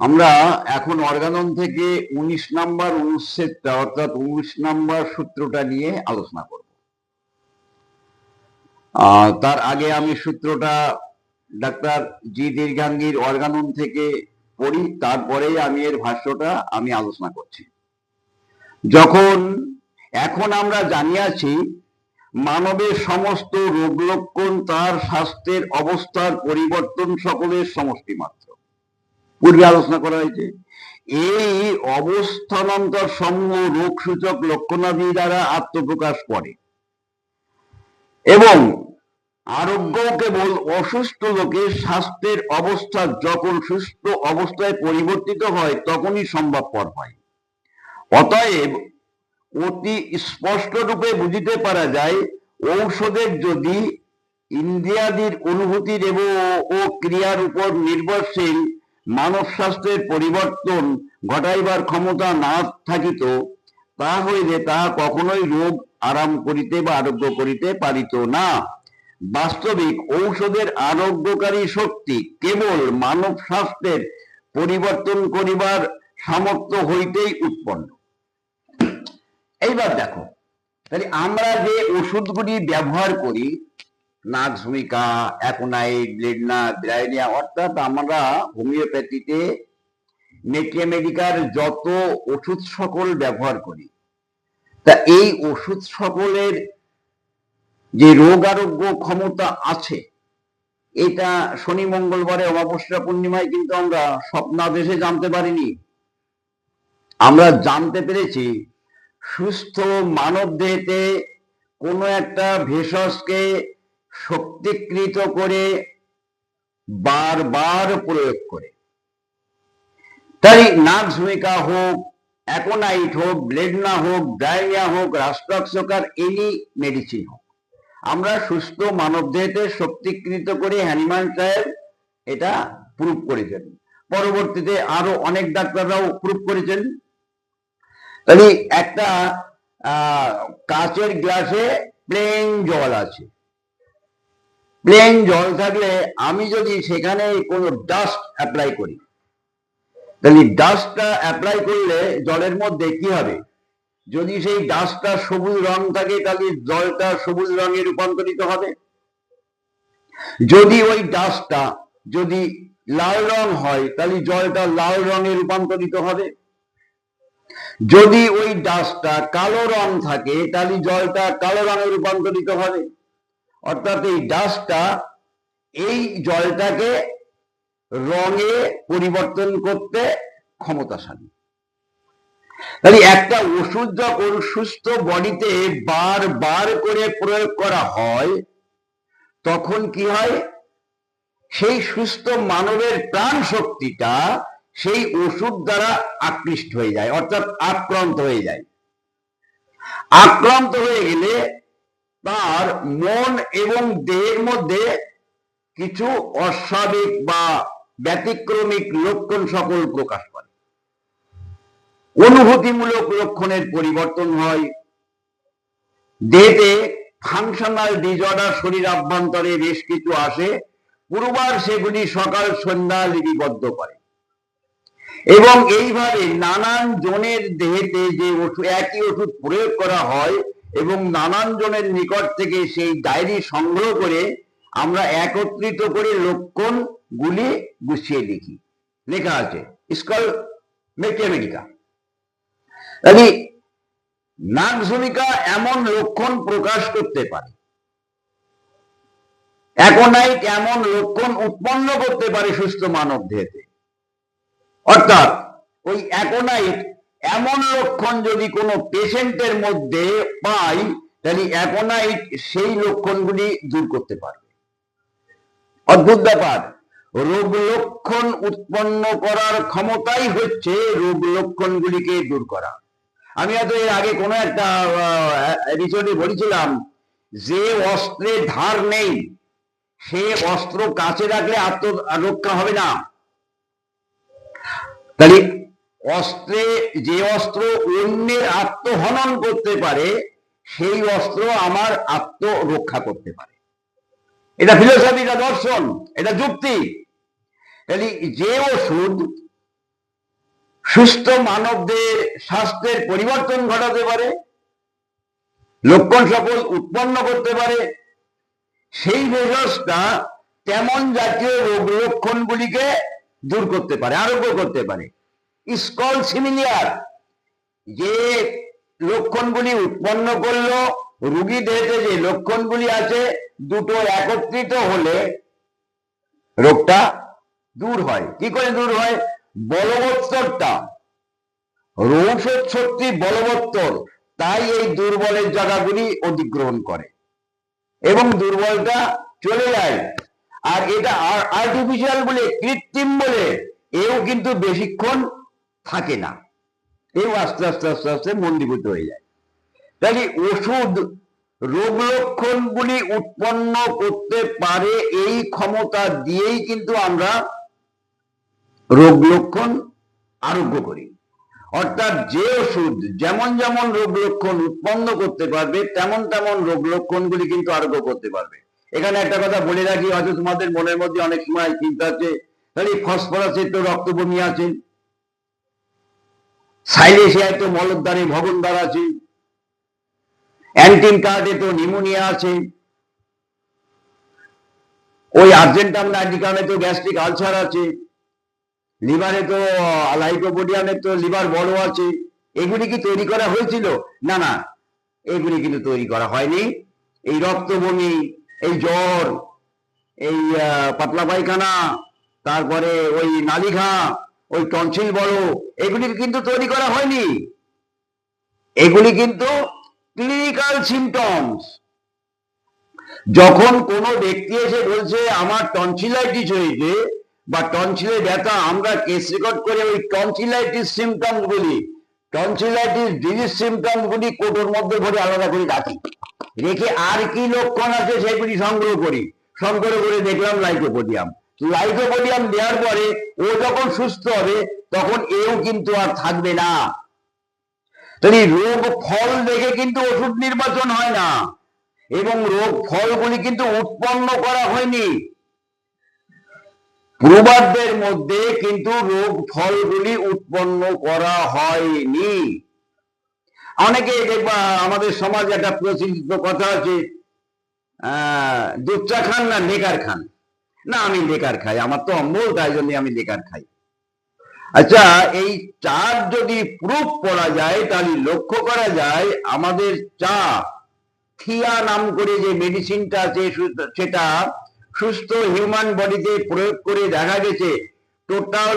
আমরা এখন অর্গানন থেকে উনিশ নাম্বার অনুচ্ছেদটা, অর্থাৎ উনিশ নাম্বার সূত্রটা নিয়ে আলোচনা করব। তার আগে আমি সূত্রটা ডাক্তার জি দীর্ঘাঙ্গির অর্গানন থেকে পড়ি, তারপরেই আমি এর ভাষ্যটা আমি আলোচনা করছি। যখন এখন আমরা জানিয়াছি, মানবের সমস্ত রোগ লক্ষণ, তার স্বাস্থ্যের অবস্থার পরিবর্তন সকলের সমষ্টি মাত্র পূর্বে আলোচনা করা হয়েছে। এই অবস্থানান্তর সমূহ রোগ সূচক লক্ষণাদি দ্বারা আত্মপ্রকাশ করে। এবং আরোগ্য কেবল অসুস্থ লোকের স্বাস্থ্যের অবস্থা যখন সুস্থ অবস্থায় পরিবর্তিত হয়, তখনই সম্ভবপর হয়। অতএব অতি স্পষ্ট রূপে বুঝিতে পারা যায়, ঔষধের যদি ইন্দ্রিয়াদির অনুভূতির এবং ও ক্রিয়ার উপর নির্ভরশীল মানব স্বাস্থ্যের পরিবর্তন ঘটাইবার ক্ষমতা না থাকিত, তা হইলে তাহা কখনোই রোগ আরাম করিতে বা আরোগ্য করিতে পারিত না। বাস্তবিক ঔষধের আরোগ্যকারী শক্তি কেবল মানব স্বাস্থ্যের পরিবর্তন করিবার সামর্থ্য হইতেই উৎপন্ন। এইবার দেখো, তাহলে আমরা যে ওষুধগুলি ব্যবহার করি নাক ভূমিকা অ্যাকোনাইট ব্লেডনা ব্রাইনিয়া অর্থাৎ আমরা হোমিওপ্যাথিতে মেডিকার যত ওষুধ সকল ব্যবহার করি, তা এই ওষুধ সকলের যে রোগ আরোগ্য ক্ষমতা আছে, এটা শনি, মঙ্গলবারে অমাবস্যা, পূর্ণিমায় কিন্তু আমরা স্বপ্নাদেশে জানতে পারিনি। আমরা জানতে পেরেছি, সুস্থ মানব দেহেতে কোনো একটা ভেষজকে শক্তিকৃত করে বারবার প্রয়োগ করে। তাই নাক ভূমিকা হোক, অ্যাকোনাইট হোক, ব্লেডনা হোক, ডায়রিয়া হোক রাষ্ট্রক্ষকার এনি মেডিসিন হোক। আমরা সুস্থ মানব দেহতে শক্তিকৃত করে হ্যানিম্যান সাহেব এটা প্রুভ করেছেন। পরবর্তীতে আরও অনেক ডাক্তাররাও প্রুভ করেছেন। তাহলে একটা কাচের গ্লাসে প্লেন জল আছে। প্লেন জল থাকলে আমি যদি সেখানে কোনো ডাস্ট অ্যাপ্লাই করি, তাহলে ডাস্টটা অ্যাপ্লাই করলে জলের মধ্যে কি হবে? যদি সেই ডাস্টটা সবুজ রং থাকে, তাহলে জলটা সবুজ রঙে রূপান্তরিত হবে। যদি ওই ডাস্টটা যদি লাল রং হয়, তাহলে জলটা লাল রঙে রূপান্তরিত হবে। যদি ওই ডাস্টটা কালো রং থাকে, তাহলে জলটা কালো রঙে রূপান্তরিত হবে। অর্থাৎ এই ডাস্টটা এই জলটাকে রঙে পরিবর্তন করতে ক্ষমতাশালী। তাহলে একটা ওষুধ যখন সুস্থ বডিতে বার বার করে প্রয়োগ করা হয়, তখন কি হয়? সেই সুস্থ মানবের প্রাণ শক্তিটা সেই ওষুধ দ্বারা আকৃষ্ট হয়ে যায়, অর্থাৎ আক্রান্ত হয়ে যায়। আক্রান্ত হয়ে গেলে তার মন এবং দেহের মধ্যে কিছু অস্বাভাবিক বা ব্যতিক্রমিক লক্ষণ সকল প্রকাশ করে। অনুভূতিমূলক লক্ষণের পরিবর্তন হয়। দেহে ফাংশনাল ডিজর্ডার শরীর আভ্যন্তরে বেশ কিছু আসে, পুরবার সেগুলি সকাল, সন্ধ্যা লিপিবদ্ধ করে। এবং এইভাবে নানান জনের দেহেতে যে ওষুধ একই ওষুধ প্রয়োগ করা হয় এবং নানান জনের নিকট থেকে সেই ডায়েরি সংগ্রহ করে আমরা একত্রিত করে লক্ষণ গুলি গুছিয়ে লিখি লেখা আছে, স্কল মেকেমেডিকা তাহলে নাক ভূমিকা এমন লক্ষণ প্রকাশ করতে পারে। অ্যাকোনাইট এমন লক্ষণ উৎপন্ন করতে পারে সুস্থ মানব দেহেতে। অর্থাৎ ওই অ্যাকোনাইট এমন লক্ষণ যদি কোনো পেশেন্টের মধ্যে পাই, তাহলে অ্যাকোনাইট সেই লক্ষণগুলি দূর করতে পারবে। অদ্ভুত ব্যাপার। রোগ লক্ষণ উৎপন্ন করার ক্ষমতাই হচ্ছে রোগ লক্ষণগুলিকে দূর করা। আমি হয়তো এর আগে কোনো একটা এপিসোডে বলেছিলাম যে অস্ত্রে ধার নেই, সে অস্ত্র কাছে রাখলে আত্ম রক্ষা হবে না। তাহলে অস্ত্রে, যে অস্ত্র অন্যের আত্মহনন করতে পারে, সেই অস্ত্র আমার আত্মরক্ষা করতে পারে। এটা ফিলোসফি এটা দর্শন, এটা যুক্তি। যে ওষুধ সুস্থ মানবদের স্বাস্থ্যের পরিবর্তন ঘটাতে পারে, লক্ষণ সকল উৎপন্ন করতে পারে, সেই ভেষজটা তেমন জাতীয় রোগ লক্ষণগুলিকে দূর করতে পারে, আরোগ্য করতে পারে। স্কল সিমিলিয়ার যে লক্ষণগুলি উৎপন্ন করল রুগী দেহতে যে লক্ষণগুলি আছে, দুটো একত্রিত হলে রোগটা দূর হয়। কি করে দূর হয়? বলবত্তরটা। রৌষধ শক্তি বলবত্তর। তাই এই দুর্বলের জায়গাগুলি অধিগ্রহণ করে। এবং দুর্বলটা চলে যায়। আর এটা আর্টিফিশিয়াল বলে, কৃত্রিম বলে, এও কিন্তু বেশিক্ষণ থাকে না। এও আস্তে আস্তে আস্তে আস্তে মন্দীভূত হয়ে যায়। তাহলে ওষুধ রোগ লক্ষণগুলি উৎপন্ন করতে পারে এই ক্ষমতা দিয়েই কিন্তু আমরা রোগ লক্ষণ আরোগ্য করি। অর্থাৎ যে ওষুধ যেমন যেমন রোগ লক্ষণ উৎপন্ন করতে পারবে, তেমন তেমন রোগ লক্ষণগুলি কিন্তু আরোগ্য করতে পারবে। এখানে একটা কথা বলে রাখি, হয়তো তোমাদের মনের মধ্যে অনেক সময় চিন্তা আছে, তাহলে ফসফরাসের তো রক্ত বমি আছে সাইলেশিয়ায় তো মলদ্বারে ভগনদ্বার আছে। অ্যান্টিন কার্ডে তো নিউমোনিয়া আছে। ওই আর্জেন্টাম নাইট্রিকামে তো গ্যাস্ট্রিক আলসার আছে। লিভারে তো লাইকোপোডিয়ামে তো লিভার বড় আছে। এগুলি কি তৈরি করা হয়েছিল? না না, এগুলি কিন্তু তৈরি করা হয়নি। এই রক্ত বমি এই জ্বর, এই পাতলা পায়খানা, তারপরে ওই নালিঘা ওই টনসিল বড়, এগুলি কিন্তু তৈরি করা হয়নি। এগুলি কিন্তু ক্লিনিক্যাল সিমটমস যখন কোনো ব্যক্তি এসে বলছে, আমার টনসিলাইটিস হয়েছে, বা টনসিলে ব্যথা, আমরা কেস রেকর্ড করে ওই টনসিলাইটিস সিমটম গুলি টনসিলাইটিস ডিজিজ সিমটমস গুলি কোটোর মধ্যে ভরে আলাদা করে রাখি। রেখে আর কি লক্ষণ আছে সেগুলি সংগ্রহ করি। সংগ্রহ করে দেখলাম লাইকোপোডিয়াম লাইকোপোডিয়াম দেওয়ার পরে ও যখন সুস্থ হবে, তখন এও কিন্তু আর থাকবে না। তাহলে রোগ ফল দেখে কিন্তু ওষুধ নির্বাচন হয় না। এবং রোগ ফলগুলি কিন্তু উৎপন্ন করা হয়নি। প্রবাদদের মধ্যে কিন্তু রোগ ফলগুলি উৎপন্ন করা হয়নি। অনেকে দেখবা আমাদের সমাজে একটা প্রচলিত কথা আছে দুধ চা খান না নেকার খান। না, আমি লেকার খাই, আমার তো অম্বল, তাই জন্য আমি লেকার খাই। আচ্ছা এই চার যদি প্রুফ করা যায়, তাহলে লক্ষ্য করা যায়, আমাদের চা, থিয়া নাম করে যে মেডিসিনটা আছে সেটা সুস্থ হিউম্যান বডিতে প্রয়োগ করে দেখা গেছে টোটাল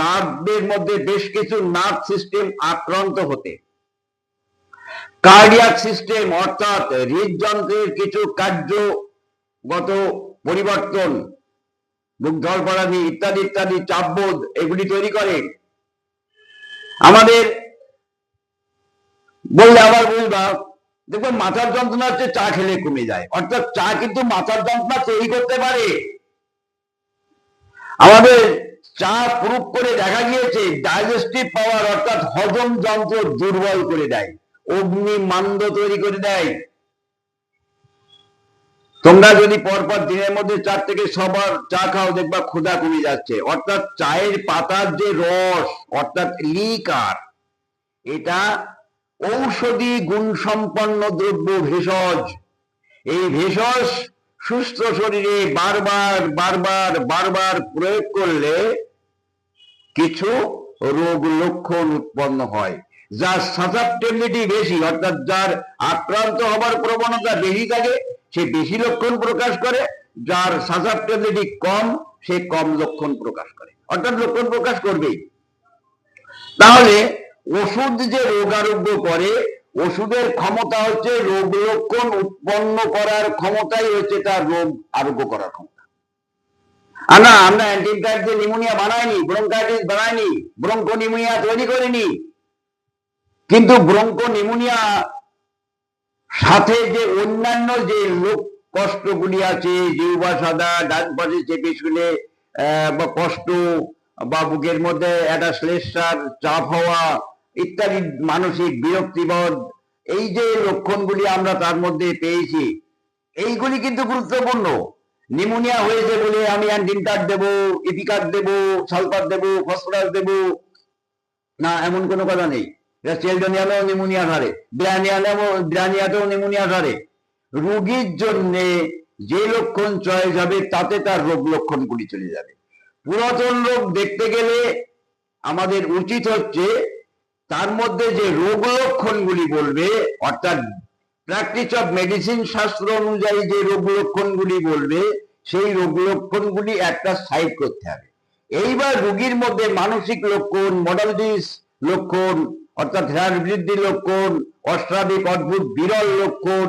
নার্ভের মধ্যে বেশ কিছু নার্ভ সিস্টেম আক্রান্ত হতে। কার্ডিয়াক সিস্টেম অর্থাৎ হৃদযন্ত্রের কিছু কার্যগত পরিবর্তন ধরপড়ানি ইত্যাদি ইত্যাদি চাপবোধ এগুলি তৈরি করে। আমাদের বললে আবার বুঝবা দেখবেন মাথার যন্ত্রণা হচ্ছে চা খেলে কমে যায়। অর্থাৎ চা কিন্তু মাথার যন্ত্রণা তৈরি করতে পারে। আমাদের চা প্রুফ করে দেখা গিয়েছে ডাইজেস্টিভ পাওয়ার অর্থাৎ হজম যন্ত্র দুর্বল করে দেয়। অগ্নি মান্দ তৈরি করে দেয়। তোমরা যদি পরপর দিনের মধ্যে চার থেকে সবার চা খাও, দেখবা ক্ষুধা কমে যাচ্ছে। অর্থাৎ চায়ের পাতার যে রস, অর্থাৎ লিকার, এটা ঔষধি গুণসম্পন্ন দ্রব্য ভেষজ। এই ভেষজ সুস্থ শরীরে বারবার বারবার বারবার প্রয়োগ করলে কিছু রোগ লক্ষণ উৎপন্ন হয়। যার সাসাপ্টেবিলিটি বেশি, অর্থাৎ যার আক্রান্ত হবার প্রবণতা বেশি থাকে সে বেশি লক্ষণ প্রকাশ করে, যার সাসাপ্টেবিলিটি কম, সে কম লক্ষণ প্রকাশ করে। অর্থাৎ লক্ষণ প্রকাশ করবেই। তাহলে ওষুধ যে রোগ আরোগ্য করে, ওষুধের ক্ষমতা হচ্ছে রোগ লক্ষণ উৎপন্ন করার ক্ষমতাই হচ্ছে তার রোগ আরোগ্য করার ক্ষমতা। আর না, আমরা অ্যান্টিবায়োটিক দিয়ে নিউমোনিয়া বানাইনি, ব্রঙ্কাইটিস বানাইনি ব্রঙ্কো নিউমোনিয়া তৈরি করিনি, কিন্তু ব্রঙ্কো নিউমোনিয়া সাথে যে অন্যান্য যে লোক কষ্টগুলি আছে জিহ্বা সাদা ডান পাশে চেপে আহ, বা কষ্ট বা বুকের মধ্যে একটা শ্লেষার চাপ হওয়া ইত্যাদি মানসিক বিরক্তিবোধ এই যে লক্ষণগুলি আমরা তার মধ্যে পেয়েছি এইগুলি কিন্তু গুরুত্বপূর্ণ। নিউমোনিয়া হয়েছে বলে আমি অ্যান্টিনকার্ড দেবো ইপিকার্ড দেবো সালফার দেবো ফসফরাস দেবো না এমন কোনো কথা নেই। এটা চেলডোনিয়ামেও নিমোনিয়া ধরে ব্রানিয়ামেও ব্রানিয়াতেও নিমোনিয়া ধরে রোগীর জন্য যে লক্ষণ চয়েস হবে তাতে তার রোগ লক্ষণগুলি চলে যাবে। পুরাতন রোগ দেখতে গেলে আমাদের উচিত হচ্ছে তার মধ্যে যে রোগ লক্ষণগুলি বলবে, অর্থাৎ প্র্যাকটিস অফ মেডিসিন শাস্ত্র অনুযায়ী যে রোগ লক্ষণগুলি বলবে, সেই রোগ লক্ষণগুলি একটা সাইড করতে হবে। এইবার রোগীর মধ্যে মানসিক লক্ষণ মডালিটিস লক্ষণ অর্থাৎ হেয়ার বৃদ্ধি লক্ষণ অস্বাভাবিক অদ্ভুত বিরল লক্ষণ,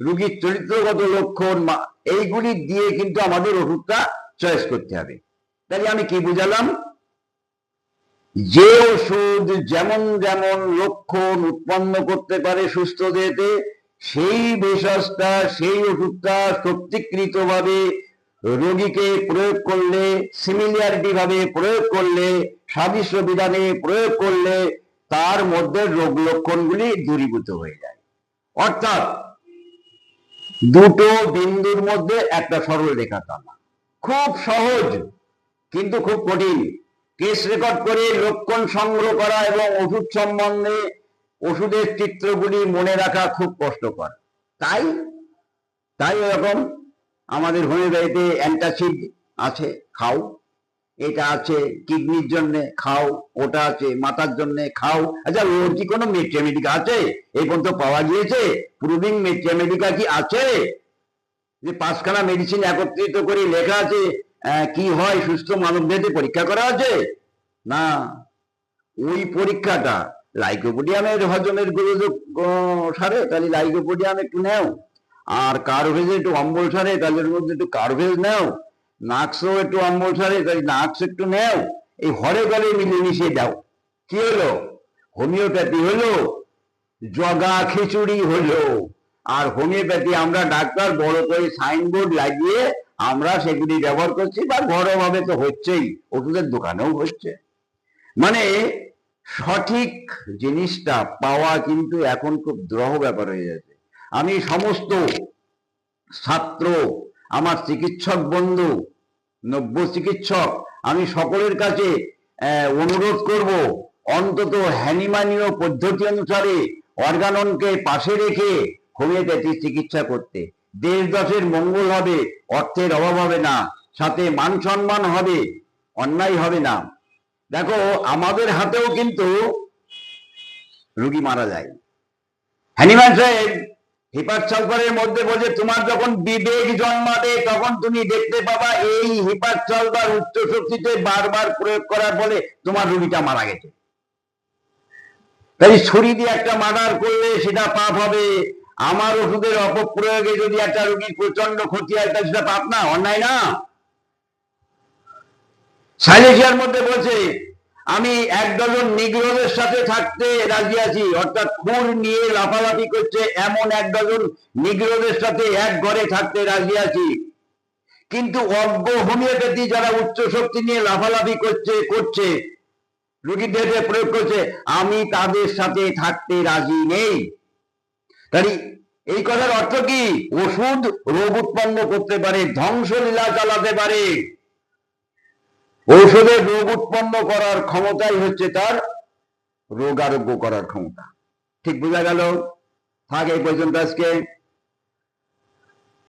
রুগীর চরিত্রগত লক্ষণ এইগুলি দিয়ে কিন্তু আমাদের ওষুধটা চয়েস করতে হবে। তাহলে আমি কি বুঝালাম? যে ওষুধ যেমন যেমন লক্ষণ উৎপন্ন করতে পারে সুস্থ দেহতে, সেই ভেষজটা, সেই ওষুধটা সত্যিকৃত ভাবে রোগীকে প্রয়োগ করলে সিমিলিয়ারিটি ভাবে প্রয়োগ করলে, সাদৃশ্য বিধানে প্রয়োগ করলে তার মধ্যে রোগ লক্ষণগুলি দূরীভূত হয়ে যায়। অর্থাৎ দুটো বিন্দুর মধ্যে একটা সরল রেখা টানা খুব সহজ, কিন্তু খুব কঠিন। কেস রেকর্ড করে লক্ষণ সংগ্রহ করা এবং ওষুধ সম্বন্ধে ওষুধের চিত্রগুলি মনে রাখা খুব কষ্টকর। তাই তাই এরকম আমাদের হোমিওপ্যাথিতে অ্যান্টাসিড আছে, খাও। এটা আছে কিডনির জন্য খাও ওটা আছে মাথার জন্য খাও। আচ্ছা ওর কি কোনো মেট্রিয়ামেডিকা আছে? এই পর্যন্ত পাওয়া গিয়েছে? প্রুভিং মেট্রিয়ামেডিকা কি আছে? যে পাঁচখানা মেডিসিন একত্রিত করে লেখা আছে কি হয় সুস্থ মানবদেহে পরীক্ষা করা আছে? না। ওই পরীক্ষাটা লাইকোপোডিয়ামের হজমের গোলযোগ আহ, সারে তাহলে লাইকোপোডিয়াম একটু নেও। আর কার্ভেজে একটু অম্বল সারে তাহলে মধ্যে একটু কার্ভেজ নেও। নাক্সও একটু অম্বল সারে তাহলে নাক্স একটু নেও। এই হরে গলে মিলেমিশে দাও কি হলো? হোমিওপ্যাথি হলো? জগা খিচুড়ি হলো। আর হোমিওপ্যাথি আমরা ডাক্তার বড় করে সাইনবোর্ড লাগিয়ে আমরা সেগুলি ব্যবহার করছি, বা ঘরোয়াভাবে তো হচ্ছেই, ওষুধের দোকানেও হচ্ছে। মানে সঠিক জিনিসটা পাওয়া কিন্তু এখন খুব দ্রহ ব্যাপার হয়ে যাচ্ছে। আমি সমস্ত ছাত্র আমার চিকিৎসক বন্ধু, নব্য চিকিৎসক, আমি সকলের কাছে অনুরোধ করব, অন্তত হ্যানিমানীয় পদ্ধতি অনুসারে অর্গাননকে পাশে রেখে হোমিওপ্যাথি চিকিৎসা করতে। দেশ দশের মঙ্গল হবে, অর্থের অভাব হবে না, সাথে মান সম্মান হবে, অন্যায় হবে না। দেখো, আমাদের হাতেও কিন্তু রুগী মারা যায়। হ্যানিম্যান সাহেব হিপার সালফারের মধ্যে বলছে, তোমার যখন বিবেক জন্মাবে, তখন তুমি দেখতে পাবা এই হিপার সালফার উচ্চ শক্তিতে বারবার প্রয়োগ করার ফলে তোমার রুগীটা মারা গেছে। তাই দিয়ে একটা মার্ডার করলে সেটা পাপ হবে। আমার ওষুধের অপপ্রয়োগে যদি একটা রুগীর প্রচণ্ড ক্ষতি হয়, তাহলে সেটা পাপ না, অন্যায় না? সাইলেশিয়ার মধ্যে বলছে আমি এক ডজন নিগ্রোদের সাথে থাকতে রাজি আছি। অর্থাৎ খুন নিয়ে লাফালাফি করছে এমন এক ডজন নিগ্রোদের সাথে এক ঘরে থাকতে রাজি আছি। কিন্তু অজ্ঞ হোমিওপ্যাথি যারা উচ্চ শক্তি নিয়ে লাফালাফি করছে করছে রুগীদের প্রয়োগ করছে, আমি তাদের সাথে থাকতে রাজি নেই। তাই এই কথার অর্থ কি? ওষুধ রোগ উৎপন্ন করতে পারে, ধ্বংসলীলা চালাতে পারে। ঔষধের রোগ উৎপন্ন করার ক্ষমতাই হচ্ছে তার রোগ আরোগ্য করার ক্ষমতা। ঠিক বোঝা গেল? থাক, এই পর্যন্ত আজকে।